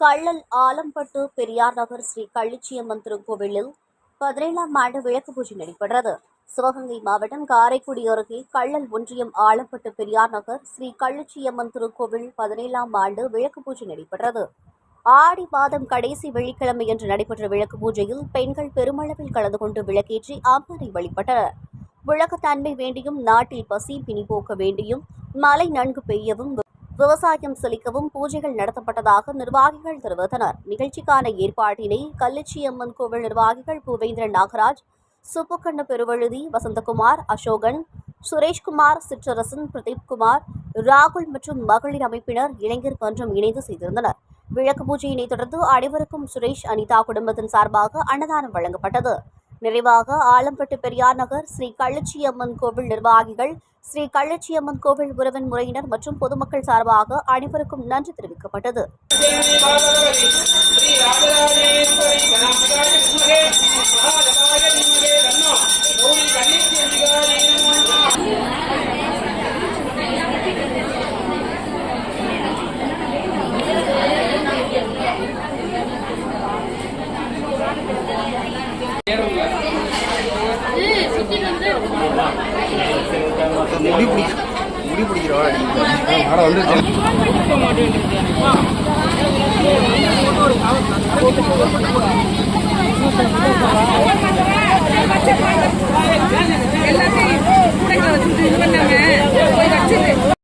கள்ளல் ஆலம்பட்டு பெரியார் நகர் ஸ்ரீ கள்ளிச்சியம்மன் திருக்கோவிலில் பதினேழாம் ஆண்டு விளக்கு பூஜை நடைபெற்றது. சிவகங்கை மாவட்டம் காரைக்குடி அருகே கள்ளல் ஒன்றியம் ஆலம்பட்டு பெரியார் நகர் ஸ்ரீ கள்ளிச்சியம்மன் திருக்கோவில் பதினேழாம் ஆண்டு விளக்கு பூஜை நடைபெற்றது. ஆடி மாதம் கடைசி வெள்ளிக்கிழமை என்று நடைபெற்ற விளக்கு பூஜையில் பெண்கள் பெருமளவில் கலந்து கொண்டு விளக்கேற்றி அம்மனை வழிபட்டனர். விளக்கத்தன்மை வேண்டியும் நாட்டில் பசி பிணி போக்க வேண்டியும் மழை நன்கு பெய்யவும் விவசாயம் செழிக்கவும் பூஜைகள் நடத்தப்பட்டதாக நிர்வாகிகள் தெரிவித்தனர். நிகழ்ச்சிக்கான ஏற்பாட்டினை கல்லிச்சியம்மன் கோவில் நிர்வாகிகள் பூவேந்திரன் நாகராஜ் சுப்புக்கண்ண பெருவழுதி வசந்தகுமார் அசோகன் சுரேஷ்குமார் சிற்றரசன் பிரதீப்குமார் ராகுல் மற்றும் மகளிர் அமைப்பினர் இளைஞர் மன்றம் இணைந்து செய்திருந்தனர். விளக்கு பூஜையினை தொடர்ந்து அனைவருக்கும் சுரேஷ் அனிதா குடும்பத்தின் சார்பாக அன்னதானம் வழங்கப்பட்டது. நிறைவாக ஆலம்பட்டு பெரியார் நகர் ஸ்ரீ கள்ளச்சியம்மன் கோவில் நிர்வாகிகள் ஸ்ரீ கள்ளச்சியம்மன் கோவில் உறவின் முறையினர் மற்றும் பொதுமக்கள் சார்பாக அனைவருக்கும் நன்றி தெரிவிக்கப்பட்டது. முடி பிடிக்க முடி பிடிக்கிறவா ஆனால் வந்து ஒரு